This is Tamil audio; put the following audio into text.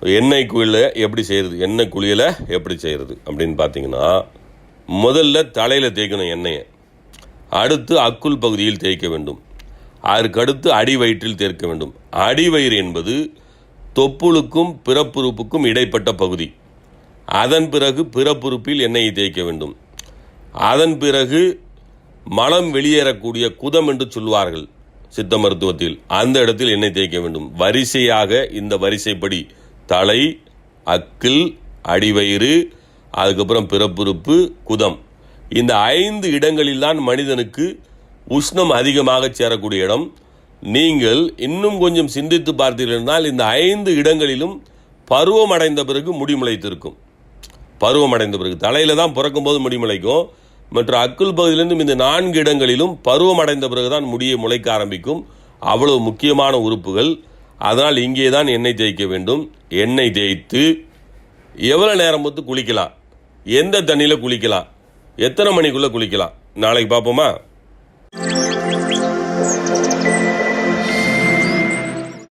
எண்ணெய் குளியில் எப்படி செய்கிறது எண்ணெய் குளியில் எப்படி செய்கிறது அப்படின்னு பார்த்தீங்கன்னா முதல்ல தலையில் தேய்க்கணும் எண்ணெயை. அடுத்து அக்குள் பகுதியில் தேய்க்க வேண்டும். அதற்கடுத்து அடி வயிற்றில் தேய்க்க வேண்டும். அடிவயிறு என்பது தொப்புளுக்கும் பிறப்புறுப்புக்கும் இடைப்பட்ட பகுதி. அதன் பிறகு பிறப்புறுப்பில் எண்ணெயை தேய்க்க வேண்டும். அதன் பிறகு மலம் வெளியேறக்கூடிய குதம் என்று சொல்வார்கள். சித்த மருத்துவத்தில் அந்த இடத்தில் எண்ணெய் தேய்க்க வேண்டும். வரிசையாக இந்த வரிசைப்படி தலை அக்கில் அடிவயிறு அதுக்கப்புறம் பிறப்புறுப்பு குதம். இந்த ஐந்து இடங்களில்தான் மனிதனுக்கு உஷ்ணம் அதிகமாக சேரக்கூடிய இடம். நீங்கள் இன்னும் கொஞ்சம் சிந்தித்து பார்த்தீர்கள் என்றால் இந்த ஐந்து இடங்களிலும் பருவம் அடைந்த பிறகு முடிமுளைத்திருக்கும் பருவம் அடைந்த பிறகு. தலையில் தான் பிறக்கும் போது மற்றும் மற்ற அக்குள் பகுதியிலிருந்தும் இந்த நான்கு இடங்களிலும் பருவம் அடைந்த பிறகுதான் முடியை முளைக்க ஆரம்பிக்கும். அவ்வளவு முக்கியமான உறுப்புகள். அதனால் இங்கே தான் எண்ணெய் தேய்க்க வேண்டும். எண்ணெய் தேய்த்து எவ்வளோ நேரம் பொறுத்து குளிக்கலாம்? எந்த தண்ணியில் குளிக்கலாம்? எத்தனை மணிக்குள்ளே குளிக்கலாம்? நாளைக்கு பார்ப்போமா?